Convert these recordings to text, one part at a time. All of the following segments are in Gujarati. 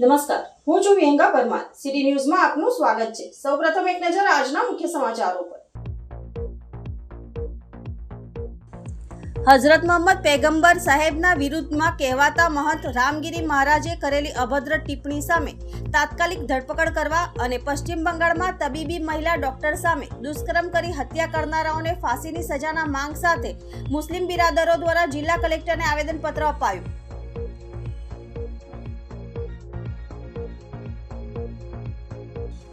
નમસ્કાર. હું છું વિહંગા પરમાર. સિટી ન્યૂઝમાં આપનું સ્વાગત છે. સૌપ્રથમ એક નજર આજના મુખ્ય સમાચારો પર. હઝરત મોહમ્મદ પેગંબર સાહેબના વિરુદ્ધમાં કહેવાતા મહંત રામગીરી મહારાજે કરેલી અભદ્ર ટિપ્પણી સામે તાત્કાલિક ધરપકડ કરવા અને પશ્ચિમ બંગાળમાં તબીબી મહિલા ડોક્ટર સામે દુષ્કર્મ કરી હત્યા કરનારાઓને ફાંસીની સજાના માંગ સાથે મુસ્લિમ બિરાદરો દ્વારા જિલ્લા કલેક્ટરને આવેદનપત્ર અપાયું.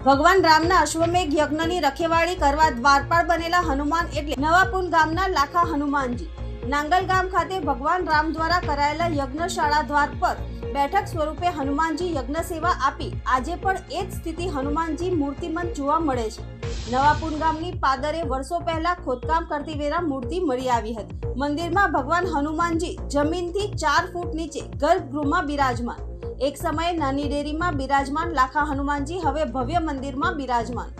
ભગવાન રામના અશ્વમેઘ યજ્ઞની રખેવાળી કરવા દ્વારપાળ બનેલા હનુમાન એટલે નવાપુન ગામના લાખા હનુમાનજી. નાંગલ ગામ ખાતે ભગવાન રામ દ્વારા કરાયેલા યજ્ઞશાળા દ્વાર પર બેઠક સ્વરૂપે હનુમાનજી યજ્ઞ સેવા આપી. આજે પણ એ જ સ્થિતિ હનુમાનજી મૂર્તિમંત જોવા મળે છે. નવાપુન ગામની પાદરે વર્ષો પહેલા ખોદકામ કરતી વેરા મૂર્તિ મળી આવી હતી. મંદિરમાં ભગવાન હનુમાનજી જમીનથી ચાર ફૂટ નીચે ગર્ભગૃહમાં બિરાજમાન. એક સમયે નાની ડેરીમાં બિરાજમાન લાખા હનુમાનજી, હવે ભવ્ય મંદિરમાં બિરાજમાન.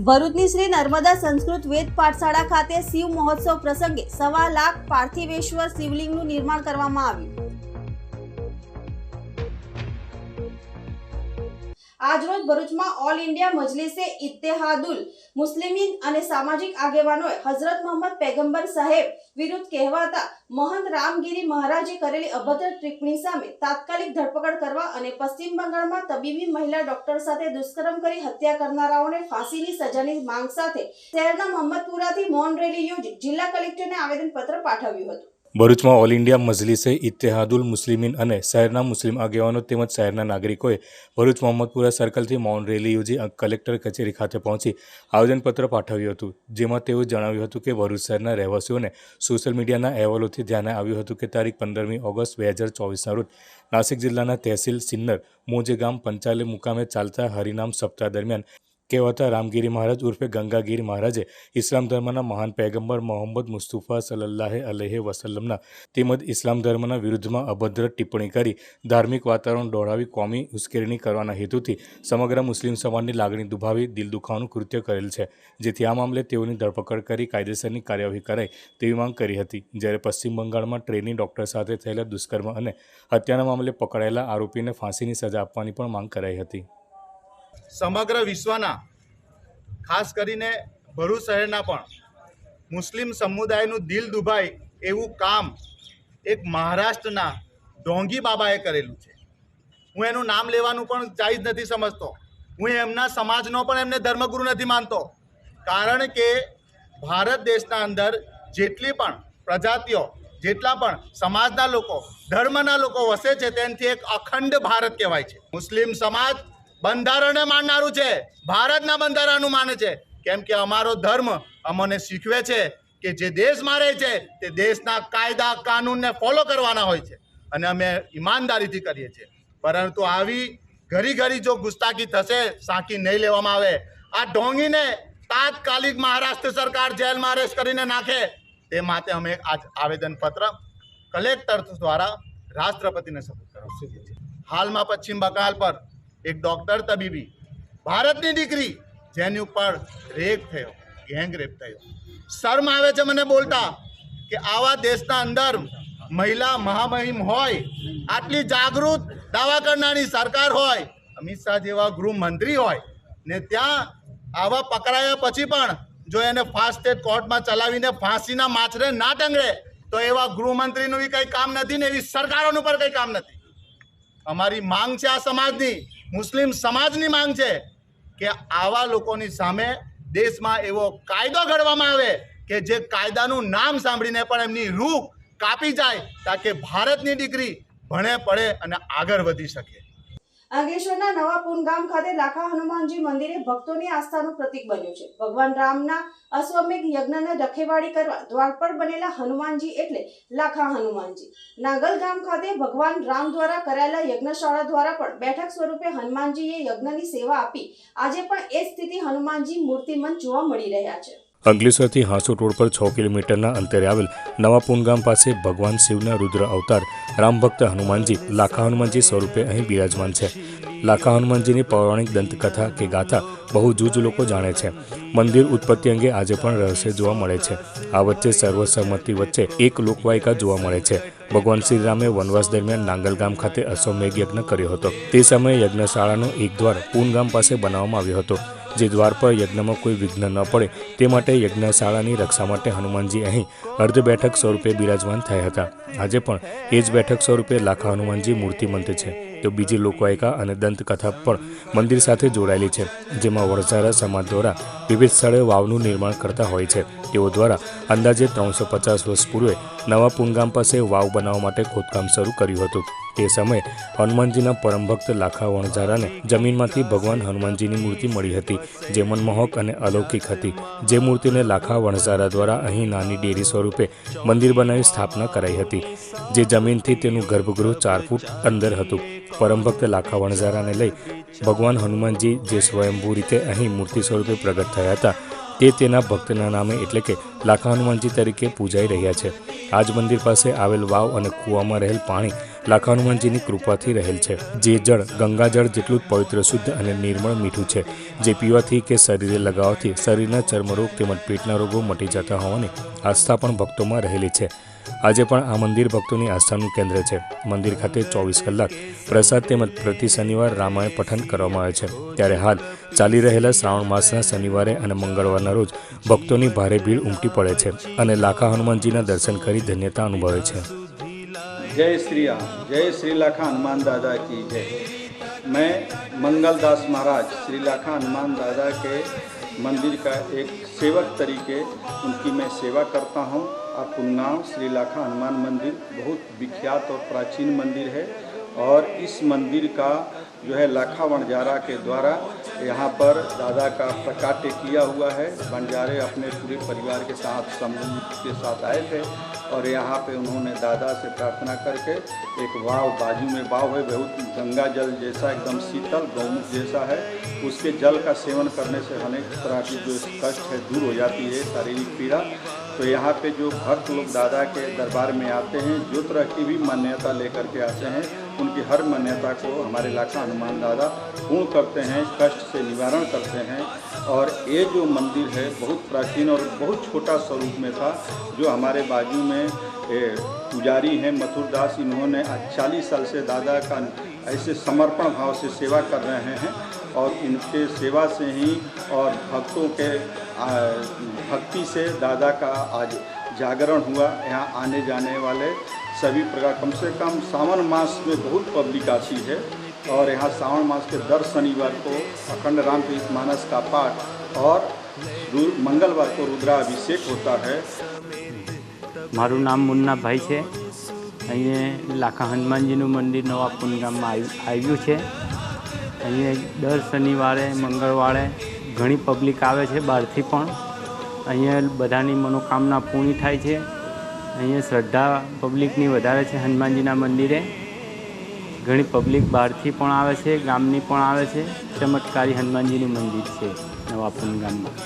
ભરૂચની શ્રી નર્મદા સંસ્કૃત વેદ પાઠશાળા ખાતે શિવ મહોત્સવ પ્રસંગે સવા લાખ પાર્થિવેશ્વર શિવલિંગનું નિર્માણ કરવામાં આવ્યું. આજરોજ ભરૂચમાં ઓલ ઇન્ડિયા મજલિસે ઇત્તેહાદુલ મુસ્લિમીન અને સામાજિક આગેવાનોએ હઝરત મોહમ્મદ પેગંબર સાહેબ વિરુદ્ધ કહેવાતા મહંત રામગીરી મહારાજે કરેલી અભદ્ર ટિપ્પણી સામે તાત્કાલિક ધરપકડ કરવા અને પશ્ચિમ બંગાળમાં તબીબી મહિલા ડોક્ટર સાથે દુષ્કર્મ કરી હત્યા કરનારાઓને ફાંસીની સજાની માંગ સાથે શહેરના મોહમ્મદપુરાથી મૌન રેલી યોજી જિલ્લા કલેક્ટરને આવેદનપત્ર પાઠવ્યું હતું. ભરૂચમાં ઓલ ઇન્ડિયા મજલિસે ઇત્તેહાદુલ મુસ્લિમીન અને શહેરના મુસ્લિમ આગેવાનો તેમજ શહેરના નાગરિકોએ ભરૂચ મોહમ્મદપુરા સર્કલથી મૌન રેલી યોજી કલેક્ટર કચેરી ખાતે પહોંચી આવેદનપત્ર પાઠવ્યું હતું. જેમાં તેઓએ જણાવ્યું હતું કે ભરૂચ શહેરના રહેવાસીઓને સોશિયલ મીડિયાના અહેવાલોથી ધ્યાને આવ્યું હતું કે તારીખ પંદરમી ઓગસ્ટ બે હજાર ચોવીસના રોજ નાસિક જિલ્લાના તહેસીલ સિન્નર મોજે ગામ પંચાલે મુકામે ચાલતા હરિનામ સપ્તાહ દરમિયાન કહેવાતા રામગીરી મહારાજ ઉર્ફે ગંગાગીરી મહારાજે ઇસ્લામ ધર્મના મહાન પૈગંબર મોહમ્મદ મુસ્તુફા સલ્લાહ અલહે વસલ્લમના તેમજ ઇસ્લામ ધર્મના વિરુદ્ધમાં અભદ્ર ટિપ્પણી કરી ધાર્મિક વાતાવરણ દોડાવી કોમી ઉશ્કેરણી કરવાના હેતુથી સમગ્ર મુસ્લિમ સમાજની લાગણી દુભાવી દિલ દુખાવાનું કૃત્ય કરેલ છે. જેથી આ મામલે તેઓની ધરપકડ કરી કાયદેસરની કાર્યવાહી કરાય તેવી માંગ કરી હતી. જ્યારે પશ્ચિમ બંગાળમાં ટ્રેની ડોક્ટર સાથે થયેલા દુષ્કર્મ અને હત્યાના મામલે પકડાયેલા આરોપીને ફાંસીની સજા આપવાની પણ માંગ કરાઈ હતી. સમગ્ર વિશ્વના, ખાસ કરીને ભરૂચ શહેરના પણ, મુસ્લિમ સમુદાયનું દિલ દુભાય એવું કામ એક મહારાષ્ટ્રના ઢોંગી બાબાએ કરેલું છે. હું એનું નામ લેવાનું પણ જાયજ નથી સમજતો. હું એમના સમાજનો પણ એમને ધર્મગુરુ નથી માનતો. કારણ કે ભારત દેશના અંદર જેટલી પણ પ્રજાતિઓ, જેટલા પણ સમાજના લોકો, ધર્મના લોકો વસે છે, તેનાથી એક અખંડ ભારત કહેવાય છે. મુસ્લિમ સમાજ બંધારણને માનનારું છે. ભારતના બંધારણનું માને છે. કેમ કે અમારો ધર્મ અમને શીખવે છે કે જે દેશમાં રહે છે તે દેશના કાયદા કાનૂનને ફોલો કરવાના હોય છે અને અમે ઈમાનદારીથી કરીએ છીએ. પરંતુ આવી ઘડી ઘડી જો ગુસ્તાખી થશે, સાંકી નહીં લેવામાં આવે. આ ઢોંગીને તાત્કાલિક મહારાષ્ટ્ર સરકાર જેલમાં અરેસ્ટ કરીને નાખે તે માટે અમે આજ આવેદનપત્ર કલેક્ટર દ્વારા રાષ્ટ્રપતિને સપોર્ટ કરવા. હાલમાં પશ્ચિમ બંગાળ પર એક ડોક્ટર તબીબી. ભારતની દીકરી, જેની ઉપર રેપ થયો ગેંગ રેપ થયો. શરમ આવે છે મને બોલતા કે આવા દેશના અંદર મહિલા મહામહિમ હોય, આટલી જાગૃત દાવા કરનારી સરકાર હોય, અમિત શાહ જેવા ગૃહમંત્રી હોય, ને ત્યાં આવા પકડાયા પછી પણ જો એને ફાસ્ટ સ્ટેટ કોર્ટમાં ચલાવીને ફાંસીના માછરે ના ટંગડે તો એવા ગૃહમંત્રીનું બી કંઈ કામ નથી ને એવી સરકારોનું પણ કંઈ કામ નથી. અમારી માંગ છે આ સમાજની, મુસ્લિમ સમાજની માંગ છે કે આવા લોકોની સામે દેશમાં એવો કાયદો ઘડવામાં આવે કે જે કાયદાનું નામ સાંભળીને પણ એમની રૂપ કાપી જાય, તાકે ભારતની દીકરી ભણે, પડે અને આગળ વધી શકે. અંકલેશ્વરના નવાપુન ગામ ખાતે લાખા હનુમાનજી મંદિરે ભક્તોની આસ્થાનું પ્રતીક બન્યું છે. ભગવાન રામના અશ્વમેઘ યજ્ઞને રખેવાળી કરવા દ્વાર પર બનેલા હનુમાનજી એટલે લાખા હનુમાનજી. નાગલ ગામ ખાતે ભગવાન રામ દ્વારા કરાયેલા યજ્ઞશાળા દ્વારા પણ બેઠક સ્વરૂપે હનુમાનજીએ યજ્ઞની સેવા આપી. આજે પણ એ સ્થિતિ હનુમાનજી મૂર્તિમંત જોવા મળી રહ્યા છે. અંકલેશ્વરથી હાંસોટ રોડ પર છ કિલોમીટરના અંતરે આવેલ નવા પુનગામ પાસે ભગવાન શિવના રુદ્ર અવતાર રામભક્ત હનુમાનજી, લાખા હનુમાનજી સ્વરૂપે અહીં બિરાજમાન છે. લાખા હનુમાનજીની પૌરાણિક દંતકથા કે ગાથા બહુ જૂજ લોકો જાણે છે. મંદિર ઉત્પત્તિ અંગે આજે પણ રહસ્ય જોવા મળે છે. આ વચ્ચે સર્વસંમતિ વચ્ચે એક લોકવાયિકા જોવા મળે છે. ભગવાન શ્રીરામે વનવાસ દરમિયાન નાંગલ ગામ ખાતે અશ્વમેઘ યજ્ઞ કર્યો હતો. તે સમયે યજ્ઞશાળાનો એક દ્વાર પૂનગામ પાસે બનાવવામાં આવ્યો હતો. જે દ્વાર પર યજ્ઞમાં કોઈ વિઘ્ન ન પડે, તે માટે યજ્ઞશાળાની રક્ષા માટે હનુમાનજી અહીં અર્ધ બેઠક સ્વરૂપે બિરાજમાન થયા હતા. આજે પણ એ જ બેઠક સ્વરૂપે લાખા હનુમાનજી મૂર્તિમંત છે. તો બીજી લોકવાયકા અને દંતકથા પણ મંદિર સાથે જોડાયેલી છે, જેમાં વરસારા સમાજ દ્વારા વિવિધ સ્થળે વાવનું નિર્માણ કરતા હોય છે. તેઓ દ્વારા અંદાજે ત્રણસો પચાસ વર્ષ પૂર્વે નવા પુનગામ પાસે વાવ બનાવવા માટે ખોદકામ શરૂ કર્યું હતું. તે સમયે હનુમાનજીના પરમ ભક્ત લાખા વણઝારાને જમીનમાંથી ભગવાન હનુમાનજીની મૂર્તિ મળી હતી, જે મનમોહક અને અલૌકિક હતી. જે મૂર્તિને લાખા વણઝારા દ્વારા અહીં નાની ડેરી સ્વરૂપે મંદિર બનાવી સ્થાપના કરાઈ હતી. જે જમીનથી તેનું ગર્ભગૃહ ચાર ફૂટ અંદર હતું. પરમ ભક્ત લાખા વણઝારાને લઈ ભગવાન હનુમાનજી જે સ્વયંભૂ રીતે અહીં મૂર્તિ સ્વરૂપે પ્રગટ થયા હતા તે તેના ભક્તના નામે એટલે કે લાખા હનુમાનજી તરીકે પૂજાઈ રહ્યા છે. આજ મંદિર પાસે આવેલ વાવ અને કૂવામાં રહેલ પાણી લાખા હનુમાનજીની કૃપાથી રહેલ છે. જે જળ ગંગાજળ જેટલું જ પવિત્ર, શુદ્ધ અને નિર્મળ મીઠું છે. જે પીવાથી કે શરીરે લગાવવાથી શરીરના ચર્મરોગ તેમજ પેટના રોગો મટી જતા હોવાની આસ્થા પણ ભક્તોમાં રહેલી છે. આજે પણ આ મંદિર ભક્તોની આસ્થાનું કેન્દ્ર છે મંદિર ખાતે ચોવીસ કલાક પ્રસાદ તેમજ પ્રતિ શનિવાર રામાયણ પઠન કરવામાં આવે છે ત્યારે હાલ ચાલી રહેલા શ્રાવણ માસના શનિવારે અને મંગળવારના રોજ ભક્તોની ભારે ભીડ ઉમટી પડે છે અને લાખા હનુમાનજીના દર્શન કરી ધન્યતા અનુભવે છે जय श्री राम जय श्री लाखा हनुमान दादा की जय मैं मंगल दास महाराज श्री लाखा हनुमान दादा के मंदिर का एक सेवक तरीके उनकी मैं सेवा करता हूँ और श्री लाखा हनुमान मंदिर बहुत विख्यात और प्राचीन मंदिर है और इस मंदिर का जो है लाखा वनजारा के द्वारा यहाँ पर दादा का प्रकाट्य किया हुआ है। बंजारे अपने पूरे परिवार के साथ, समूह के साथ आए थे और यहाँ पे उन्होंने दादा से प्रार्थना करके एक वाव, बाजू में वाव है, बहुत गंगा जल जैसा, एकदम शीतल गौमुख जैसा है। उसके जल का सेवन करने से अनेक तरह की जो कष्ट है दूर हो जाती है, शारीरिक पीड़ा। तो यहाँ पे जो भक्त लोग दादा के दरबार में आते हैं, जो तरह की भी मान्यता लेकर के आते हैं, उनकी हर मान्यता को हमारे लाखा हनुमान दादा पूर्ण करते हैं, कष्ट से निवारण करते हैं। और ये जो मंदिर है, बहुत प्राचीन और बहुत छोटा स्वरूप में था, जो हमारे बाजू में पुजारी हैं मथुर दास, इन्होंने चालीस साल से दादा का ऐसे समर्पण भाव से सेवा कर रहे हैं और इनके सेवा से ही और भक्तों के भक्ति से दादा का आज जागरण हुआ यहाँ आने जाने वाले सभी प्रकार कम से कम सावन मास में बहुत पब्लिक आती है और यहाँ सावन मास के दर शनिवार को अखंड रामचरित मानस का पाठ और रु- मंगलवार को रुद्राभिषेक होता है મારું નામ મુન્નાભાઈ છે અહીંયા લાખા હનુમાનજીનું મંદિર નવાપુન ગામમાં આવી આવ્યું છે અહીંયા દર શનિવારે મંગળવારે ઘણી પબ્લિક આવે છે બહારથી પણ. અહીંયા બધાની મનોકામના પૂરી થાય છે. અહીંયા શ્રદ્ધા પબ્લિકની વધારે છે હનુમાનજીના મંદિરે. ઘણી પબ્લિક બહારથી પણ આવે છે, ગામની પણ આવે છે. ચમત્કારી હનુમાનજીનું મંદિર છે નવાપુર ગામમાં.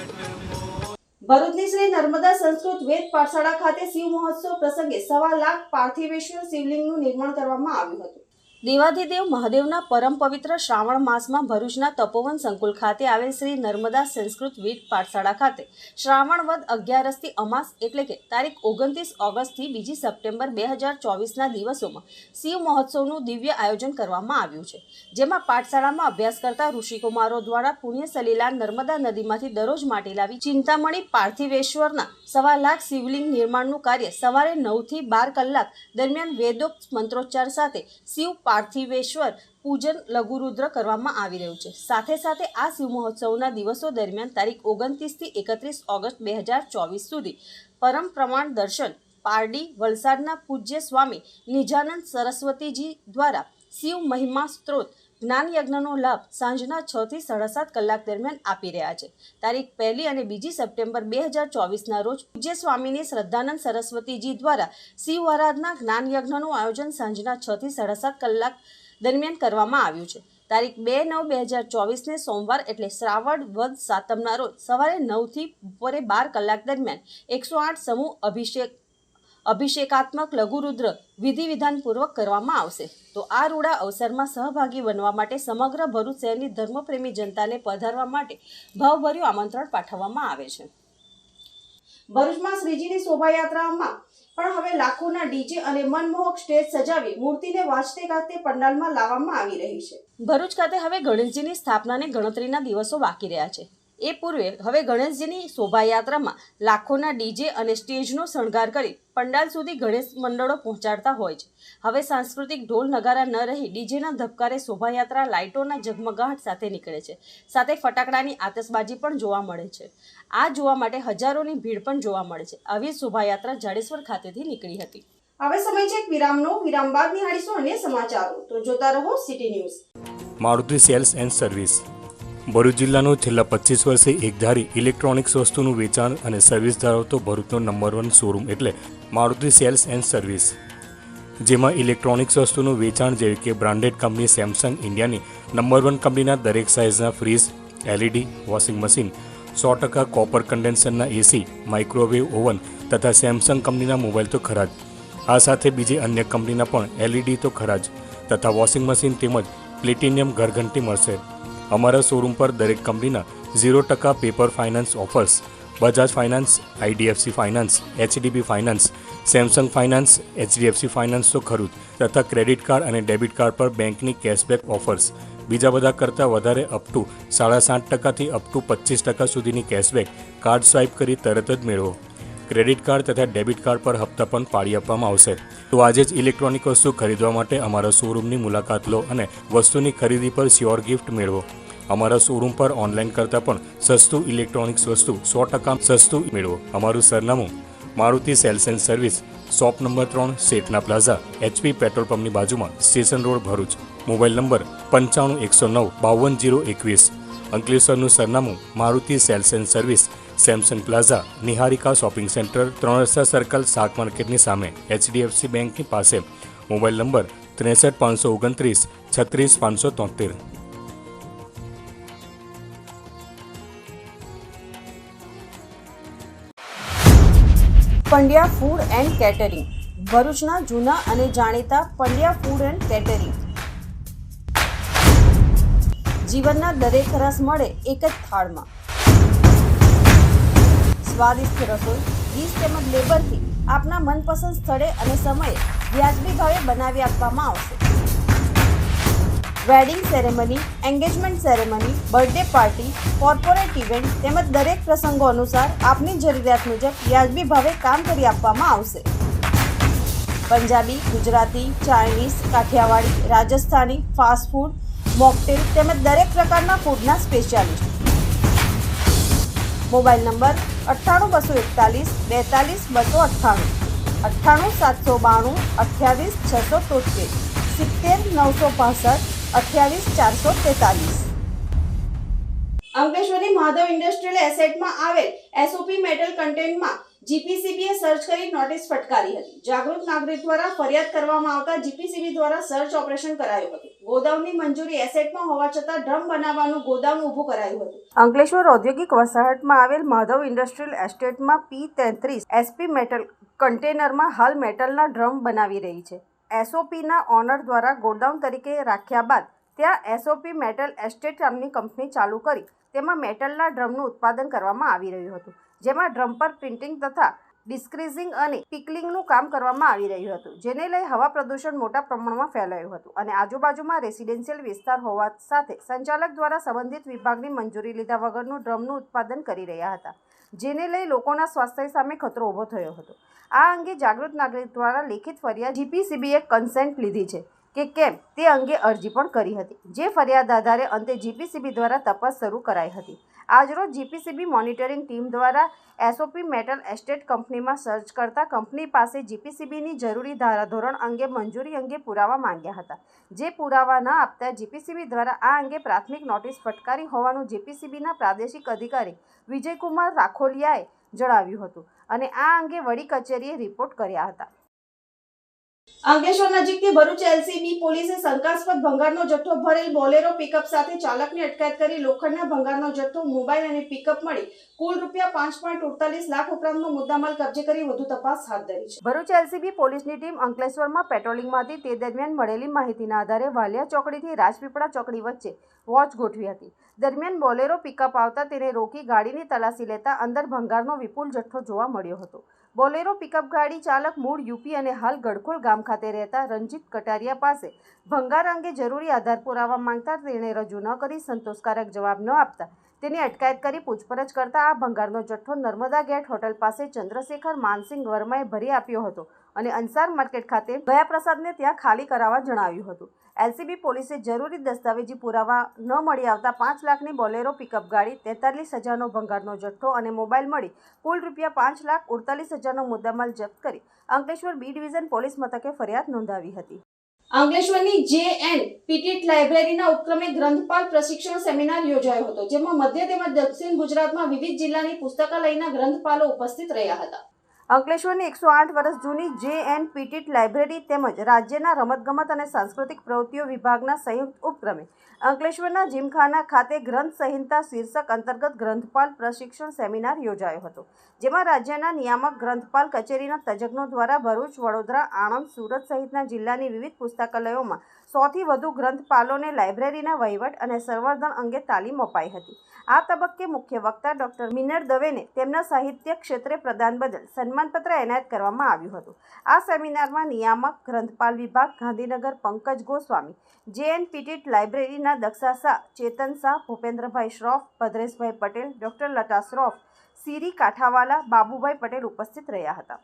ભરૂચની શ્રી નર્મદા સંસ્કૃત વેદ પાઠશાળા ખાતે શિવ મહોત્સવ પ્રસંગે સવા લાખ પાર્થિવેશ્વર શિવલિંગનું નિર્માણ કરવામાં આવ્યું હતું. દેવાધિદેવ મહાદેવના પરમ પવિત્ર શ્રાવણ માસમાં ભરૂચના તપોવન સંકુલ ખાતે આવેલ શ્રી નર્મદા સંસ્કૃત વેદ પાઠશાળા ખાતે શ્રાવણ વદ અગિયારસથી અમાસ એટલે કે તારીખ ઓગણત્રીસ ઓગસ્ટથી બીજી સપ્ટેમ્બર બે હજાર ચોવીસના દિવસોમાં શિવ મહોત્સવનું દિવ્ય આયોજન કરવામાં આવ્યું છે. જેમાં પાઠશાળામાં અભ્યાસ કરતા ઋષિકુમારો દ્વારા પુણ્ય સલીલા નર્મદા નદીમાંથી દરરોજ માટી લાવી ચિંતામણી પાર્થિવેશ્વરના સવા લાખ શિવલિંગ નિર્માણનું કાર્ય સવારે નવથી બાર કલાક દરમિયાન વેદોક્ત મંત્રોચ્ચાર સાથે શિવ પાર્થિવેશ્વર પૂજન લઘુરુદ્ર કરવામાં આવી રહ્યું છે. સાથે સાથે આ શિવ મહોત્સવના દિવસો દરમિયાન તારીખ ઓગણત્રીસથી એકત્રીસ ઓગસ્ટ બે હજાર ચોવીસ સુધી પરમ પ્રમાણ દર્શન પારડી વલસાડના પૂજ્ય સ્વામી નિજાનંદ સરસ્વતીજી દ્વારા શિવ મહિમા સ્ત્રોત જ્ઞાન યજ્ઞનો લાભ સાંજના છ થી સાડા સાત કલાક દરમિયાન આપી રહ્યા છે. તારીખ પહેલી અને બીજી સપ્ટેમ્બર બે હજાર ચોવીસના રોજ પૂજ્ય સ્વામીની શ્રદ્ધાનંદ સરસ્વતીજી દ્વારા શિવ આરાધના જ્ઞાન યજ્ઞનું આયોજન સાંજના છ થી સાડા સાત કલાક દરમિયાન કરવામાં આવ્યું છે. તારીખ બે નવ બે હજાર ચોવીસને સોમવાર એટલે શ્રાવણ વદ સાતમના રોજ સવારે નવથી બપોરે બાર કલાક દરમિયાન એકસો આઠ સમૂહ અભિષેક અભિષેકાત્મક લઘુરુદ્ર વિધિ વિધાનપૂર્વક કરવામાં આવશે. તો આ રૂડા અવસરમાં સહભાગી બનવા માટે સમગ્ર ભરૂચ શહેરની ધર્મપ્રેમી જનતાને પધારવા માટે ભાવભર્યું આમંત્રણ પાઠવવામાં આવે છે. ભરૂચમાં શ્રીજીની શોભાયાત્રામાં પણ હવે લાખોના ડીજે અને મનમોહક સ્ટેજ સજાવી મૂર્તિને વાંચતે ગાજતે પંડાલમાં લાવવામાં આવી રહી છે. ભરૂચ ખાતે હવે ગણેશજીની સ્થાપનાને ગણતરીના દિવસો બાકી રહ્યા છે. એ પૂર્વે હવે ગણેશજીની શોભાયાત્રામાં લાખોના ડીજે અને સ્ટેજનો શણગાર કરી પંડાલ સુધી ગણેશ મંડળો પહોંચાડતા હોય છે. હવે સાંસ્કૃતિક ઢોલ નગારા ન રહી ડીજેના ધબકારે શોભાયાત્રા લાઇટોના ઝગમગાહટ સાથે નીકળે છે. સાથે ફટાકડાની આતશબાજી પણ જોવા મળે છે. આ જોવા માટે હજારોની ભીડ પણ જોવા મળે છે. આવી શોભાયાત્રા જાડેશ્વર ખાતેથી નીકળી હતી. હવે સમય છે એક વિરામનો. વિરામ બાદ નિહાળીશું અન્ય સમાચારો. તો જોતા રહો city news. Maruti sales and service. Bharuch જિલ્લાનું છેલ્લા પચીસ વર્ષે એકધારી ઇલેક્ટ્રોનિક્સ વસ્તુનું વેચાણ અને સર્વિસ ધરાવતો ભરૂચનો નંબર વન શોરૂમ એટલે મારુતિ સેલ્સ એન્ડ સર્વિસ, જેમાં ઇલેક્ટ્રોનિક્સ વસ્તુનું વેચાણ જેવી કે બ્રાન્ડેડ કંપની સેમસંગ ઇન્ડિયાની નંબર વન કંપનીના દરેક સાઇઝના ફ્રીજ એલઈડી વોશિંગ મશીન સો ટકા કોપર કન્ડેન્સરના એસી માઇક્રોવેવ ઓવન તથા સેમસંગ કંપનીના મોબાઈલ તો ખરા જ. આ સાથે બીજી અન્ય કંપનીના પણ એલઈડી તો ખરા જ તથા વોશિંગ મશીન તેમજ પ્લેટિનિયમ ઘરઘંટી મળશે. અમારા શોરૂમ પર દરેક કંપનીના ઝીરો ટકા paper finance offers Bajaj finance IDFC finance HDB finance Samsung finance HDFC finance તો ખરું જ, તથા ક્રેડિટ કાર્ડ અને ડેબિટ કાર્ડ પર બેંકની કેશબેક ઓફર્સ બીજા બધા કરતાં વધારે અપ ટુ સાડા સાત ટકાથી અપ ટુ પચીસ ટકા સુધીની કેશબેક કાર્ડ સ્વાઇપ કરી તરત જ મેળવો. ક્રેડિટ કાર્ડ તથા ડેબિટ કાર્ડ પર હપ્તા પણ પાડી આપવામાં આવશે. તો આજે જ ઇલેક્ટ્રોનિક વસ્તુ ખરીદવા માટે અમારા શોરૂમની મુલાકાત લો અને વસ્તુની ખરીદી પર શ્યોર ગિફ્ટ મેળવો. અમારા શોરૂમ પર ઓનલાઈન કરતાં પણ સસ્તું ઇલેક્ટ્રોનિક્સ વસ્તુ સો ટકા સસ્તું મેળવો. અમારું સરનામું Maruti sales and service, shop number ત્રણ, શેઠના પ્લાઝા એચપી પેટ્રોલ પંપની બાજુમાં, station road Bharuch. Mobile number પંચાણું એકસો નવ બાવન જીરો એકવીસ. અંકલેશ્વરનું સરનામું Maruti sales and service, Samsung plaza Niharika shopping centre ત્રણ રસ્તા સર્કલ શાક માર્કેટની સામે એચડીએફસી બેંકની પાસે. મોબાઈલ નંબર ત્રેસઠ પાંચસો ઓગણત્રીસ, છત્રીસ પાંચસો તોતેર. પંડ્યા ફૂડ એન્ડ કેટરિંગ ભરૂચના જૂના અને જાણીતા પંડ્યા ફૂડ એન્ડ કેટરિંગ જીવનના દરેક રસ મળે એક જ થાળમાં. સ્વાદિષ્ટ રસોઈ, ડીશ તેમજ લેબરથી આપના મનપસંદ સ્થળે અને સમયે વ્યાજબી ભાવે બનાવી આપવામાં આવશે. Wedding ceremony engagement ceremony birthday party corporate event તેમજ દરેક પ્રસંગો અનુસાર આપની જરૂરિયાત મુજબ વ્યાજબી ભાવે કામ કરી આપવામાં આવશે. Punjabi, Gujarati, Chinese, Kathiyawadi, Rajasthani fast food mocktail તેમજ દરેક પ્રકારના ફૂડના સ્પેશિયાલિસ્ટ મોબાઈલ નંબર અઠ્ઠાણું, બસો એકતાલીસ, બેતાલીસ, બસો અઠ્ઠાણું. અઠ્ઠાણું, સાતસો બાણું, અઠ્યાવીસ, છસો તોતેર સિત્તેર, નવસો પાસઠ અઠ્યાવીસ ચારસો તેતાલીસ. અંકલેશ્વરની માધવ ઇન્ડસ્ટ્રીયલ એસેટમાં આવેલ એસઓપી મેટલ કન્ટેન્ટમાં જીપીસીબીએ સર્ચ કરી નોટિસ ફટકારી હતી. જાગૃત નાગરિક દ્વારા ફરિયાદ કરવામાં આવતા જીપીસીબી દ્વારા સર્ચ ઓપરેશન કરાયું હતું. ગોદામની મંજૂરી એસેટમાં હોવા છતાં ડ્રમ બનાવવાનું ગોદામ ઊભું કરાયું હતું. અંકલેશ્વર ઔદ્યોગિક વસાહતમાં આવેલ માધવ ઇન્ડસ્ટ્રીયલ એસ્ટેટમાં પી તેત્રીસ એસપી મેટલ કન્ટેનરમાં હાલ મેટલના ડ્રમ બનાવી રહી છે. એસઓપીના ઓનર દ્વારા ગોડાઉન તરીકે રાખ્યા બાદ ત્યાં એસઓપી મેટલ એસ્ટેટ નામની કંપની ચાલુ કરી. તેમાં મેટલના ડ્રમનું ઉત્પાદન કરવામાં આવી રહ્યું હતું, જેમાં ડ્રમ પર પ્રિન્ટિંગ તથા ડિસ્ક્રીઝિંગ અને પિકલિંગનું કામ કરવામાં આવી રહ્યું હતું, જેને લઈ હવા પ્રદૂષણ મોટા પ્રમાણમાં ફેલાયું હતું અને આજુબાજુમાં રેસિડેન્શિયલ વિસ્તાર હોવા સાથે સંચાલક દ્વારા સંબંધિત વિભાગની મંજૂરી લીધા વગરનું ડ્રમનું ઉત્પાદન કરી રહ્યા હતા. જેને લઈ લોકોના સ્વાસ્થ્ય સામે ખતરો ઊભો થયો હતો. આ અંગે જાગૃત નાગરિક દ્વારા લેખિત ફરિયાદ જીપીસીબીએ કન્સેન્ટ લીધી છે. કે કેમ તે અંગે અરજી પણ કરી હતી, જે ફરિયાદ આધારે અંતે જીપીસીબી દ્વારા તપાસ શરૂ કરાઈ હતી. આજરોજ જીપીસીબી મોનિટરિંગ ટીમ દ્વારા એસઓપી મેટલ એસ્ટેટ કંપનીમાં સર્ચ કરતા કંપની પાસે જીપીસીબીની જરૂરી ધારાધોરણ અંગે મંજૂરી અંગે પુરાવા માંગ્યા હતા. જે પુરાવા ન આપતા જીપીસીબી દ્વારા આ અંગે પ્રાથમિક નોટિસ ફટકારી હોવાનું જીપીસીબીના પ્રાદેશિક અધિકારી વિજયકુમાર રાખોલિયાએ જણાવ્યું હતું અને આ અંગે વડી કચેરીએ રિપોર્ટ કર્યા હતા. અંકલેશ્વર નજીકથી ભરૂચ એલસીબી વધુ તપાસ હાથ ધરી છે. ભરૂચ એલસીબી પોલીસની ટીમ અંકલેશ્વરમાં પેટ્રોલિંગમાં તે દરમિયાન મળેલી માહિતીના આધારે વાલિયા ચોકડીથી રાજપીપળા ચોકડી વચ્ચે વોચ ગોઠવી હતી. દરમિયાન બોલેરો પિકઅપ આવતા તેને રોકી ગાડીની તલાશી લેતા અંદર ભંગારનો વિપુલ જથ્થો જોવા મળ્યો હતો. બોલેરો પિકઅપ ગાડી ચાલક મૂળ યુપી અને હાલ ગડખોલ ગામ ખાતે રહેતા રંજીત કટારિયા પાસે ભંગાર અંગે જરૂરી આધાર પુરાવા માંગતા તેણે રજૂ ન કરી સંતોષકારક જવાબ ન આપતા. તેની અટકાયત કરી પૂછપરછ કરતા આ ભંગારનો જથ્થો નર્મદા ગેટ હોટલ પાસે ચંદ્રશેખર માનસિંહ વર્માએ ભરી આપ્યો હતો. અને અંસાર માર્કેટ ખાતે પ્રસાદને ત્યાં ખાલી કરાવવા જણાવ્યું હતું. એલસીબી પોલીસે જરૂરી દસ્તાવેજી પુરાવા ન મળી આવતા પાંચ લાખની બોલેરો પિકઅપ ગાડી, તેતાલીસ હજારનો ભંગારનો જથ્થો અને મોબાઈલ મળી કુલ રૂપિયા પાંચ લાખ અડતાલીસ હજારનો મુદ્દામાલ જપ્ત કરી અંકલેશ્વર બી ડિવિઝન પોલીસ મથકે ફરિયાદ નોંધાવી હતી. અંકલેશ્વરની જે એન પીટીટ લાઇબ્રેરીના ઉપક્રમે ગ્રંથપાલ પ્રશિક્ષણ સેમિનાર યોજાયો હતો, જેમાં મધ્ય તેમજ દક્ષિણ ગુજરાતમાં વિવિધ જિલ્લાની પુસ્તકાલયના ગ્રંથપાલો ઉપસ્થિત રહ્યા હતા. અંકલેશ્વરની એકસો આઠ વર્ષ જૂની જે એન પીટીટ લાઇબ્રેરી તેમજ રાજ્યના રમતગમત અને સાંસ્કૃતિક પ્રવૃત્તિઓ વિભાગના સંયુક્ત ઉપક્રમે અંકલેશ્વરના જીમખાના ખાતે ગ્રંથ સંહિતા શીર્ષક અંતર્ગત ગ્રંથપાલ પ્રશિક્ષણ સેમિનાર યોજાયો હતો, જેમાં રાજ્યના નિયામક ગ્રંથપાલ કચેરીના તજજ્ઞો દ્વારા ભરૂચ, વડોદરા, આણંદ, સુરત સહિતના જિલ્લાની વિવિધ પુસ્તકાલયોમાં સોથી વધુ ગ્રંથપાલોને લાઇબ્રેરીના વહીવટ અને સંવર્ધન અંગે તાલીમ અપાઈ હતી. આ તબક્કે મુખ્ય વક્તા ડૉક્ટર મિનર દવેને તેમના સાહિત્ય ક્ષેત્રે પ્રદાન બદલ સન્માનપત્ર એનાયત કરવામાં આવ્યું હતું. આ સેમિનારમાં નિયામક, ગ્રંથપાલ વિભાગ, ગાંધીનગર પંકજ ગોસ્વામી, જેએન પીટીટ લાઇબ્રેરીના દક્ષા શાહ, ચેતન શાહ, ભૂપેન્દ્રભાઈ શ્રોફ, ભદ્રેશભાઈ પટેલ, ડૉક્ટર લતા શ્રોફ, સિરી કાઠાવાલા, બાબુભાઈ પટેલ ઉપસ્થિત રહ્યા હતા.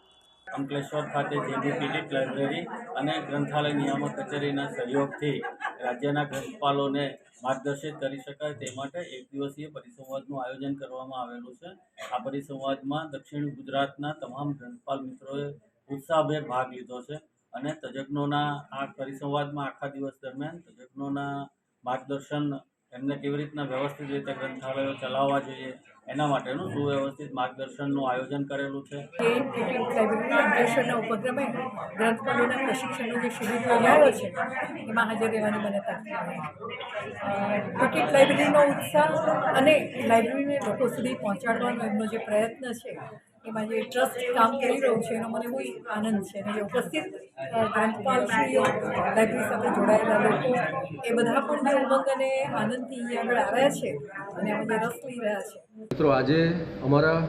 અંકલેશ્વર ખાતે જેની પીડિત લાઇબ્રેરી અને ગ્રંથાલય નિયામક કચેરીના સહયોગથી રાજ્યના ગ્રંથપાલોને માર્ગદર્શિત કરી શકાય તે માટે એક દિવસીય પરિસંવાદનું આયોજન કરવામાં આવેલું છે. આ પરિસંવાદમાં દક્ષિણ ગુજરાતના તમામ ગ્રંથપાલ મિત્રોએ ઉત્સાહભેર ભાગ લીધો છે અને તજજ્ઞોના આ પરિસંવાદમાં આખા દિવસ દરમિયાન તજજ્ઞોના માર્ગદર્શન એમને કેવી રીતના વ્યવસ્થિત રીતે ગ્રંથાલયો ચલાવવા જોઈએ એના માટેનું સુવ્યવસ્થિત માર્ગદર્શનનું આયોજન કરેલું છે. લાઇબ્રેરી પ્રશિક્ષણનો જે શિબિર યોજાયો છે, એમાં મને તક ટિકિટ લાઇબ્રેરીનો ઉત્સાહ અને લાઇબ્રેરીને લોકો સુધી પહોંચાડવાનો એમનો જે પ્રયત્ન છે એમાં જે ટ્રસ્ટ કામ કરી રહ્યું છે એનો મને બહુ આનંદ છે. અને ઉપસ્થિત અ, ગ્રંથપાલશ્રીઓ લાઇબ્રેરી સાથે જોડાયેલા લોકો એ બધા પણ જે ઉમંગ અને આનંદથી અહીંયા આગળ આવ્યા છે અને જે રસ લઈ રહ્યા છે. મિત્રો આજે અમારા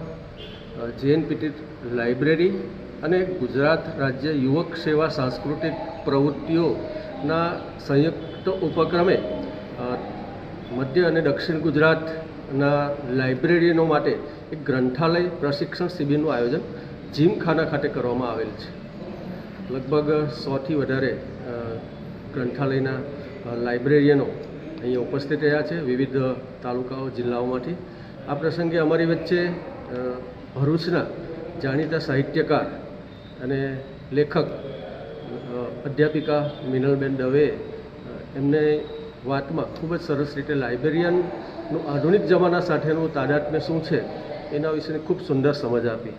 જેએનપીટી લાઇબ્રેરી અને ગુજરાત રાજ્ય યુવક સેવા સાંસ્કૃતિક પ્રવૃત્તિઓના સંયુક્ત ઉપક્રમે મધ્ય અને દક્ષિણ ગુજરાતના લાઇબ્રેરીનો માટે એક ગ્રંથાલય પ્રશિક્ષણ શિબિરનું આયોજન જીમખાના ખાતે કરવામાં આવેલ છે. લગભગ સોથી વધારે ગ્રંથાલયના લાઇબ્રેરીયનો અહીંયા ઉપસ્થિત રહ્યા છે વિવિધ તાલુકાઓ, જિલ્લાઓમાંથી. આ પ્રસંગે અમારી વચ્ચે ભરૂચના જાણીતા સાહિત્યકાર અને લેખક અધ્યાપિકા મિનલબેન દવે એમને વાતમાં ખૂબ જ સરસ રીતે લાઇબ્રેરિયનનું આધુનિક જમાના સાથેનું તાદાત્મ્ય શું છે એના વિશેની ખૂબ સુંદર સમજ આપી.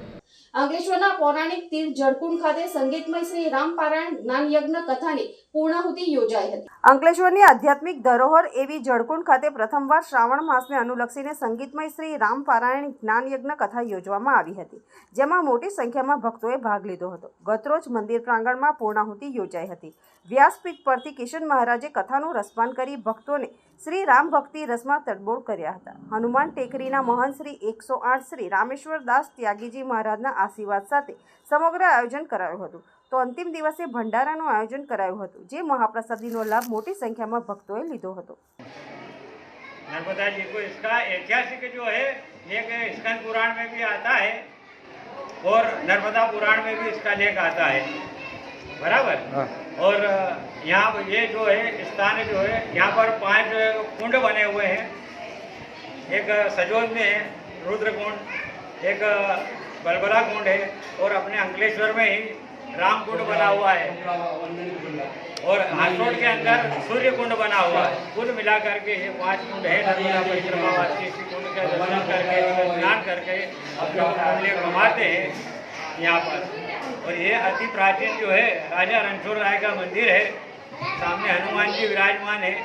અંકલેશ્વરના પૌરાણિક તીર્થ જળકુંડ ખાતે સંગીતમય શ્રી રામ પારાયણ જ્ઞાન યજ્ઞ કથાની પૂર્ણાહુતિ યોજાઈ હતી. અંકલેશ્વરની આધ્યાત્મિક ધરોહર એવી જળકુંડ ખાતે પ્રથમવાર શ્રાવણ માસને અનુલક્ષીને સંગીતમય શ્રી રામ પારાયણ જ્ઞાન યજ્ઞ કથા યોજવામાં આવી હતી જેમાં મોટી સંખ્યામાં ભક્તોએ ભાગ લીધો હતો. ગતરોજ મંદિર પ્રાંગણમાં પૂર્ણાહુતિ યોજાઈ હતી. વ્યાસપીઠ પરથી કિશન મહારાજે કથાનું રસપાન કરી ભક્તોને શ્રી રામ ભક્તિ રસમાં તડબોળ કર્યા હતા હનુમાન ટેકરીના મહંત શ્રી એકસો આઠ શ્રી રામેશ્વર દાસ ત્યાગીજી મહારાજના આશીર્વાદ સાથે સમગ્ર આયોજન કરાયું હતું તો અંતિમ દિવસે ભંડારાનું આયોજન કરાયું હતું જે મહાપ્રસાદીનો લાભ મોટી સંખ્યામાં ભક્તોએ લીધો હતો नर्मदा जी को इसका ऐतिहासिक जो है लेख स्कंद पुराण में भी आता है और नर्मदा पुराण में भी इसका लेख आता है बराबर? और यहाँ ये जो है स्थान जो है यहाँ पर पाँच कुंड बने हुए हैं। एक सजोद में है रुद्र कुंड। एक बलबला कुंड है और अपने अंकलेश्वर में ही राम कुंड बना हुआ है। और हाथोड के अंदर सूर्य कुंड बना हुआ है। कुल मिलाकर के ये पाँच कुंड है नर्मदा परिक्रमा कुंड का दर्शन करके स्नान करके अपने कमाते हैं। यहाँ पर और ये अति प्राचीन जो है राजा रणछोड़ राय का मंदिर है सामने हनुमान जी विराजमान है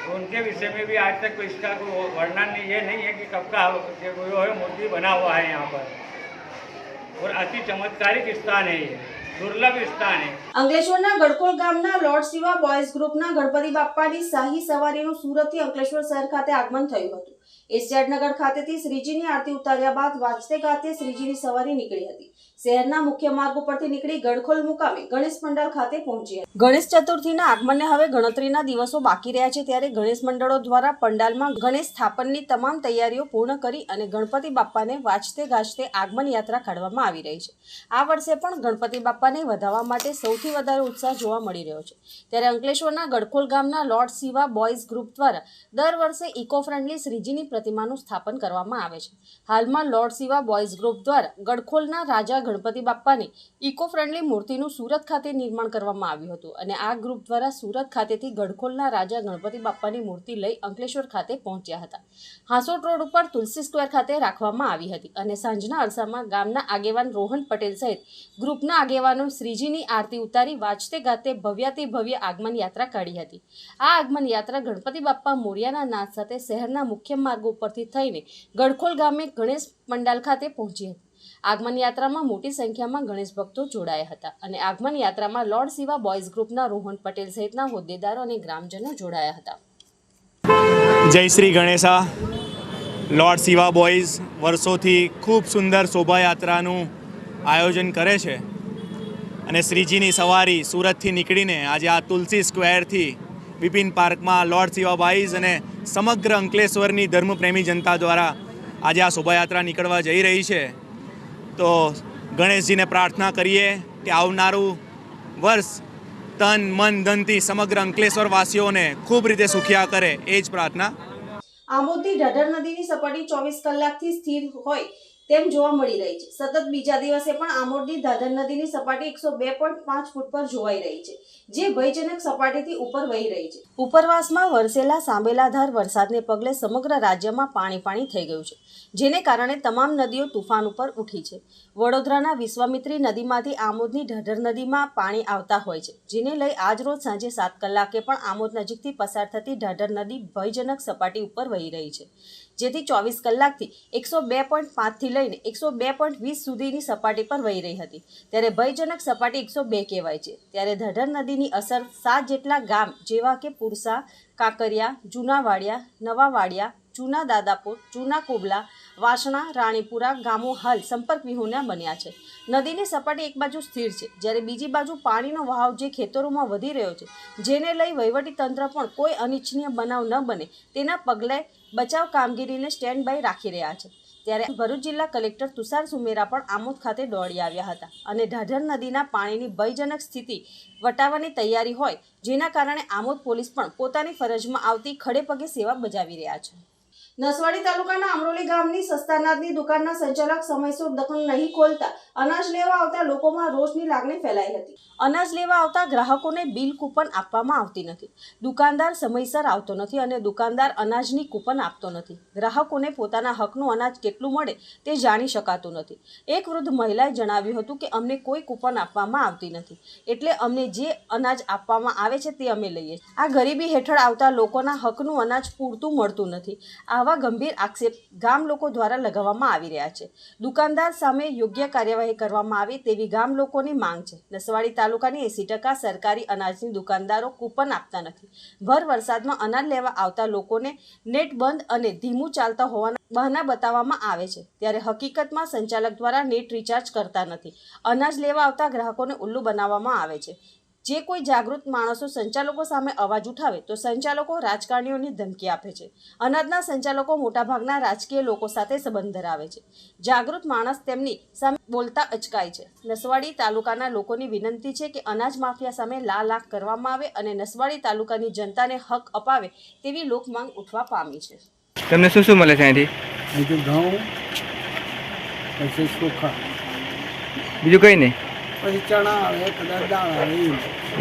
तो उनके विषय में भी आज तक कोई इसका कोई वर्णन ये नहीं है कि कब का जो है मूर्ति बना हुआ है यहाँ पर और अति चमत्कारिक स्थान है ये दुर्लभ स्थान है અંકલેશ્વરના ગડકોલ ગામના લોર્ડ શિવા બોયઝ ગ્રુપના ગણપતિ બાપ્પાની શાહી સવારીનું સુરતથી અંકલેશ્વર શહેર ખાતે આગમન થયું હતું એશિયાડનગર ખાતેથી શ્રીજીની આરતી ઉતાર્યા બાદ વાજતે ગાતે શ્રીજીની સવારી નીકળી હતી. શહેરના મુખ્ય માર્ગ ઉપરથી નીકળી ગડખોલ મુકામે ગણેશ મંડળ ખાતે પહોંચી હતી. ગણેશ ચતુર્થીના આગમનને હવે ગણતરીના દિવસો બાકી રહ્યા છે ત્યારે ગણેશ મંડળો દ્વારા પંડાલમાં ગણેશ સ્થાપનની તમામ તૈયારીઓ પૂર્ણ કરી અને ગણપતિ બાપ્પાને વાજતે ગાજતે આગમન યાત્રા કાઢવામાં આવી રહી છે. આ વર્ષે પણ ગણપતિ બાપ્પાને વધાવવા માટે સૌથી વધારે ઉત્સાહ જોવા મળી રહ્યો છે. ત્યારે અંકલેશ્વરના ગડખોલ ગામના લોર્ડ શિવા બોયઝ ગ્રુપ દ્વારા દર વર્ષે ઇકો ફ્રેન્ડલી શ્રીજીની પ્રતિમાનું સ્થાપન કરવામાં આવે છે. હાલમાં લોર્ડ શિવા બોયઝ ગ્રુપ દ્વારા ગડખોલના રાજા ગણપતિ બાપ્પાની ઇકો ફ્રેન્ડલી મૂર્તિનું સુરત ખાતે નિર્માણ કરવામાં આવ્યું હતું અને આ ગ્રુપ દ્વારા સુરત ખાતેથી ગડખોલના રાજા ગણપતિ બાપ્પાની મૂર્તિ લઈ અંકલેશ્વર ખાતે પહોંચ્યા હતા. હાંસોટ રોડ ઉપર તુલસી સ્ક્વેર ખાતે રાખવામાં આવી હતી અને સાંજના અરસામાં ગામના આગેવાન રોહન પટેલ સહિત ગ્રુપના આગેવાનો શ્રીજીની આરતી ઉતારી વાંચતે ગાતે ભવ્યાતિ ભવ્ય આગમન યાત્રા કાઢી હતી. આ આગમન યાત્રા ગણપતિ બાપ્પા મોરિયાના નાદ સાથે શહેરના મુખ્ય માર્ગો ઉપરથી થઈને ગડખોલ ગામે ગણેશ પંડાલ ખાતે પહોંચી હતી. આગમન યાત્રામાં મોટી સંખ્યામાં ગણેશ ભક્તો જોડાયા હતા અને આગમન યાત્રામાં લોર્ડ શિવા બોયઝ ગ્રુપના રોહન પટેલ સહિતના હોદ્દેદારો અને ગ્રામજનો જોડાયા હતા. જય શ્રી ગણેશા. લોર્ડ શિવા બોયઝ વર્ષોથી ખૂબ સુંદર શોભાયાત્રાનું આયોજન કરે છે અને શ્રીજીની સવારી સુરતથી નીકળીને આજે આ તુલસી સ્ક્વેરથી બિપિન પાર્કમાં લોર્ડ શિવા બોયઝ અને સમગ્ર અંકલેશ્વરની ધર્મપ્રેમી જનતા દ્વારા આજે આ શોભાયાત્રા નીકળવા જઈ રહી છે. તો ગણેશજીને પ્રાર્થના કરીએ કે આવનારું વર્ષ તન, મન, ધનથી સમગ્ર અંકલેશ્વર વાસીઓને ખૂબ રીતે સુખિયા કરે, એ જ પ્રાર્થના. આમોદની ઢાઢર નદીની સપાટી ચોવીસ કલાકથી સ્થિર હોય તેમ જોવા મળી રહી છે. સતત બીજા દિવસે પણ આમોદની ધાધર નદીની સપાટી એકસો બે પોઈન્ટ પાંચ ફૂટ પર જોવાઈ રહી છે, જે ભયજનક સપાટીથી ઉપર વહી રહી છે. ઉપરવાસમાં વરસેલા સાંબેલાધાર વરસાદને પગલે સમગ્ર રાજ્યમાં પાણી પાણી થઈ ગયું છે, જેને કારણે તમામ નદીઓ તુફાન ઉપર ઉઠી છે. વડોદરાના વિશ્વામિત્રી નદીમાંથી આમોદની ઢઢર નદીમાં પાણી આવતા હોય છે, જેને લઈ આજરોજ સાંજે સાત કલાકે પણ આમોદ નજીકથી પસાર થતી ઢાઢર નદી ભયજનક સપાટી ઉપર વહી રહી છે. જેથી ચોવીસ કલાકથી એકસો બે પોઈન્ટ પાંચથી લઈને એકસો બે પોઈન્ટ વીસ સુધીની સપાટી પર વહી રહી હતી. ત્યારે ભયજનક સપાટી એકસો બે કહેવાય છે. ત્યારે ધઢર નદીની અસર સાત જેટલા ગામ જેવા કે પુરસા, કાંકરિયા, જૂનાવાડિયા, નવાવાડિયા જૂના દાદાપુર જૂના કોબલા, વાસણા, રાણીપુરા ગામો હાલ સંપર્ક વિહોણા બન્યા છે. નદીની સપાટી એક બાજુ સ્થિર છે, જ્યારે બીજી બાજુ પાણીનો વહાવ જે ખેતરોમાં વધી રહ્યો છે, જેને લઈ વહીવટી તંત્ર પણ કોઈ અનિચ્છનીય બનાવ ન બને, તેના પગલે બચાવ કામગીરીને સ્ટેન્ડ બાય રાખી રહ્યા છે. ત્યારે ભરૂચ જિલ્લા કલેક્ટર તુષાર સુમેરા પણ આમોદ ખાતે દોડી આવ્યા હતા અને ઢાઢર નદીના પાણીની ભયજનક સ્થિતિ વટાવવાની તૈયારી હોય, જેના કારણે આમોદ પોલીસ પણ પોતાની ફરજમાં આવતી ખડેપગે સેવા બજાવી રહ્યા છે. નસવાડી તાલુકાના અમરોલી ગામની સસ્તાનાથની દુકાનના સંચાલક સમયસર દખલ નહીં ખોલતા અનાજ લેવા આવતા લોકોમાં રોષની લાગણી ફેલાઈ હતી. અનાજ લેવા આવતા ગ્રાહકોને બિલ કૂપન આપવામાં આવતી નથી. દુકાનદાર સમયસર આવતો નથી અને દુકાનદાર અનાજની કૂપન આપતો નથી. ગ્રાહકોને પોતાના હકનું અનાજ કેટલું મળે તે જાણી શકાતું નથી. એક વૃદ્ધ મહિલાએ જણાવ્યું હતું કે, અમને કોઈ કૂપન આપવામાં આવતી નથી. એટલે અમને જે અનાજ આપવામાં આવે છે તે અમે લઈએ આ ગરીબી હેઠળ આવતા લોકોના હકનું અનાજ પૂરતું મળતું નથી. આવા ગંભીર આક્ષેપ ગામ લોકો દ્વારા લગાવવામાં આવી રહ્યા છે. દુકાનદાર સામે યોગ્ય કાર્યવાહી કરવામાં આવે તેવી ગામ લોકોની માંગ છે. નસવાડી તાલુકાની એંસી ટકા સરકારી અનાજની દુકાનદારો કૂપન આપતા નથી. ભર વરસાદમાં અનાજ લેવા આવતા લોકોને નેટ બંધ અને ધીમું ચાલતા હોવાના બહાના બતાવવામાં આવે છે. ત્યારે હકીકતમાં સંચાલક દ્વારા નેટ રિચાર્જ કરતા નથી. અનાજ લેવા આવતા ગ્રાહકોને ઉલ્લુ બનાવવામાં આવે છે. જે કોઈ જાગૃત માણસો સંચાલકો સામે અવાજ ઉઠાવે તો સંચાલકો રાજકારણીઓની ધમકી આપે છે. અનાજના સંચાલકો મોટાભાગના રાજકીય લોકો સાથે સંબંધ ધરાવે છે. જાગૃત માણસ તેમની સામે બોલતા અચકાય છે. નસવાડી તાલુકાના લોકોની વિનંતી છે કે અનાજ માફિયા સામે લાલ આંખ કરવામાં આવે અને નસવાડી તાલુકાની જનતાને હક અપાવે તેવી લોકમાંગ ઉઠવા પામી છે. તમને શું શું મળે છે અહીંથી? અહીંથી ઘઉં પછી બીજું કંઈ નહીં? પછી ચણા આવે કદાચ દાળ આવે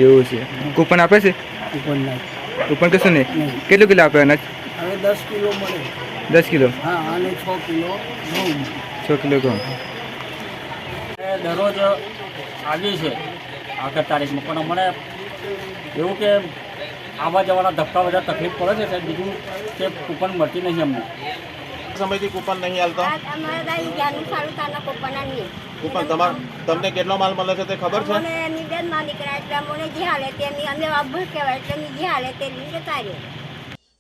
એવું છે. કૂપન આપે છે? કૂપન નાખ કૂપન કશું નહીં? નહીં. કેટલું કિલો આપે અનાજ? હવે દસ કિલો મળે. દસ કિલો? હા અને છ કિલો ઘઉં. છ કિલો ઘઉં. દરરોજ આવીએ છીએ આગળ તારીખમાં પણ અમને એવું કે આવવા જવાના ધક્કા બધા તકલીફ પડે છે સાહેબ. બીજું કે કૂપન મળતી નહીં અમને. સમયથી કૂપન નહીં હાલતા? અમારા યાનું સારું નહીં કૂપન તમાર તમને કેટલો માલ મળે છે તે ખબર છે? મને એની બેનમાં નીકળ્યા એટલે અમને જે હાલે તેની અમે અભ્યાસ કહેવાય એટલે જે હાલે તે રીતે તારીએ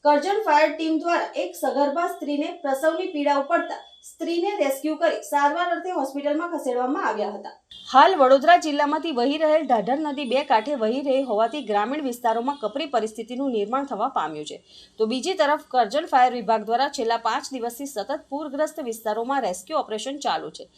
કરજણ ફાયર ટીમ દ્વારા એક સગર્ભા સ્ત્રીને પ્રસવની પીડા ઉપડતા સ્ત્રીને રેસ્ક્યુ કરી સારવાર અર્થે હોસ્પિટલમાં ખસેડવામાં આવ્યા હતા. હાલ વડોદરા જિલ્લામાંથી વહી રહેલ ઢાઢર નદી બે કાંઠે વહી રહી હોવાથી ગ્રામીણ વિસ્તારોમાં કપરી પરિસ્થિતિનું નિર્માણ થવા પામ્યું છે. તો બીજી તરફ કરજણ ફાયર વિભાગ દ્વારા છેલ્લા પાંચ દિવસથી સતત પૂરગ્રસ્ત વિસ્તારોમાં રેસ્ક્યુ ઓપરેશન ચાલુ છે.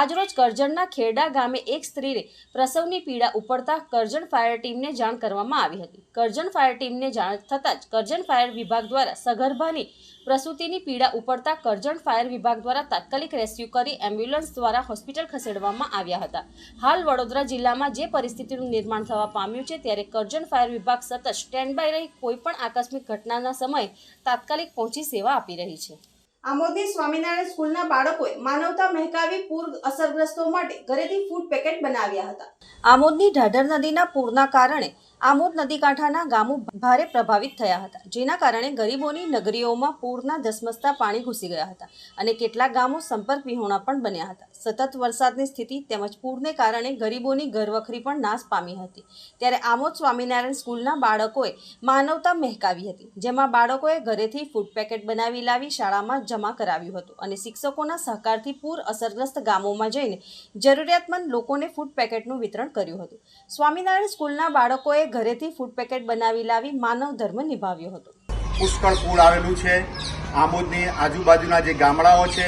આજરોજ કરજણના ખેરડા ગામે એક સ્ત્રીને પ્રસવની પીડા ઉપડતા કરજણ ફાયર ટીમને જાણ કરવામાં આવી હતી. કરજણ ફાયર ટીમને જાણ થતાં જ કરજણ ફાયર વિભાગ દ્વારા સગર્ભાની પ્રસૂતિની પીડા ઉપડતા કરજણ ફાયર વિભાગ દ્વારા તાત્કાલિક રેસ્ક્યુ કરી એમ્બ્યુલન્સ દ્વારા હોસ્પિટલ ખસેડવામાં આવ્યા હતા. હાલ વડોદરા જિલ્લામાં જે પરિસ્થિતિનું નિર્માણ થવા પામ્યું છે ત્યારે કરજણ ફાયર વિભાગ સતત સ્ટેન્ડ બાય રહી કોઈપણ આકસ્મિક ઘટનાના સમયે તાત્કાલિક પહોંચી સેવા આપી રહી છે. આમોદની સ્વામિનારાયણ સ્કૂલના બાળકોએ માનવતા મહેકાવી પૂર અસરગ્રસ્તો માટે ઘરેથી ફૂડ પેકેટ બનાવ્યા હતા. આમોદની ઢાઢર નદીના પૂરના કારણે આમોદ નદી કાંઠાના ગામો ભારે પ્રભાવિત થયા હતા, જેના કારણે ગરીબોની નગરીઓમાં પૂરના ધસમસતા પાણી ઘૂસી ગયા હતા અને કેટલાક ગામો સંપર્ક વિહોણા પણ બન્યા હતા. સતત વરસાદની સ્થિતિ તેમજ પૂરને કારણે ગરીબોની ઘરવખરી પણ નાશ પામી હતી. ત્યારે આમોદ સ્વામિનારાયણ સ્કૂલના બાળકોએ માનવતા મહેકાવી હતી, જેમાં બાળકોએ ઘરેથી ફૂડ પેકેટ બનાવી લાવી, શાળામાં જમા કરાવ્યું હતું અને શિક્ષકોના સહકારથી પૂર અસરગ્રસ્ત ગામોમાં જઈને જરૂરિયાતમંદ લોકોને ફૂડ પેકેટનું વિતરણ કર્યું હતું. સ્વામિનારાયણ સ્કૂલના બાળકોએ ઘરેથી ફૂડ પેકેટ બનાવી લાવી માનવ ધર્મ નિભાવ્યો હતો. પુષ્કળ પૂર આવેલું છે. આમોદની આજુબાજુના જે ગામડાઓ છે,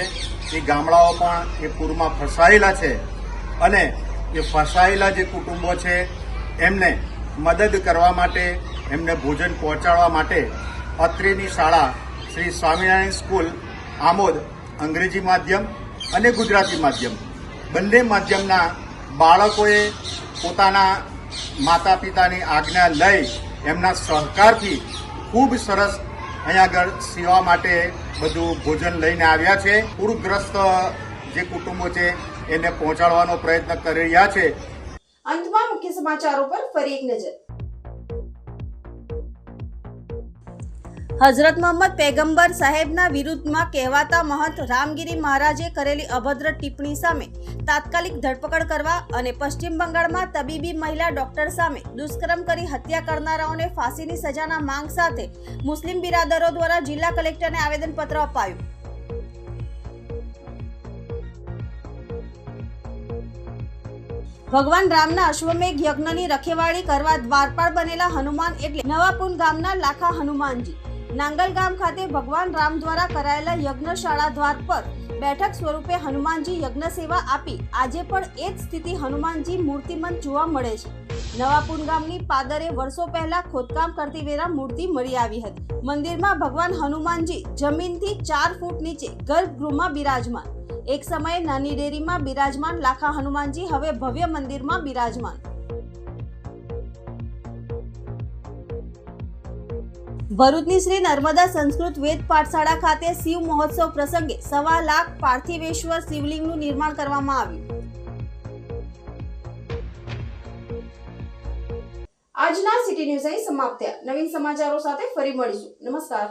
એ ગામડાઓ પણ એ પૂરમાં ફસાયેલા છે. અને એ ફસાયેલા જે કુટુંબો છે, એમને મદદ કરવા માટે, એમને ભોજન પહોંચાડવા માટે અત્રેની શાળા શ્રી સ્વામિનારાયણ સ્કૂલ, આમોદ અંગ્રેજી માધ્યમ અને ગુજરાતી માધ્યમ. બંને માધ્યમના બાળકોએ પોતાના માતા પિતાની આજ્ઞા લઈ એમના સહકારથી ખૂબ સરસ અહીંયા આગળ સેવા માટે બધું ભોજન લઈને આવ્યા છે. પૂરગ્રસ્ત જે કુટુંબો છે એને પહોંચાડવાનો પ્રયત્ન કરી રહ્યા છે. અંતમાં મુખ્ય સમાચારો પર ફરી એક નજર. હઝરત મોહમ્મદ પેગંબર સાહેબના વિરુદ્ધમાં કહેવાતા મહંત રામગીરી મહારાજે કરેલી અભદ્ર ટિપ્પણી સામે તાત્કાલિક ધરપકડ કરવા અને પશ્ચિમ બંગાળમાં તબીબી મહિલા ડોક્ટર સામે દુષ્કર્મ કરી હત્યા કરનારાઓને ફાંસીની સજાના માંગ સાથે મુસ્લિમ બિરાદરો દ્વારા જિલ્લા કલેક્ટરને આવેદનપત્ર અપાયું. ભગવાન રામના અશ્વમેઘ યજ્ઞની રખેવાળી કરવા દ્વારપાળ બનેલા હનુમાન એટલે નવાપુન ગામના લાખા હનુમાનજી. નાંગલ ગામ ખાતે ભગવાન રામ દ્વારા કરાયેલા યજ્ઞશાળા દ્વાર પર બેઠક સ્વરૂપે હનુમાનજી યજ્ઞ સેવા આપી. આજે પણ એ જ સ્થિતિ હનુમાનજી મૂર્તિમંત જોવા મળે છે. નવાપુન ગામની પાદરે વર્ષો પહેલા ખોદકામ કરતી વેરા મૂર્તિ મળી આવી હતી. મંદિરમાં ભગવાન હનુમાનજી જમીનથી ચાર ફૂટ નીચે ગર્ભગૃહમાં બિરાજમાન. એક સમયે નાની ડેરીમાં બિરાજમાન લાખા હનુમાનજી હવે ભવ્ય મંદિરમાં બિરાજમાન. ભરૂચની શ્રી નર્મદા સંસ્કૃત વેદ પાઠશાળા ખાતે શિવ મહોત્સવ પ્રસંગે સવા લાખ પાર્થિવેશ્વર શિવલિંગનું નિર્માણ કરવામાં આવ્યું. આજના સિટી ન્યૂઝ અહીં સમાપ્ત નવીન સમાચારો સાથે ફરી મળીશું. નમસ્કાર.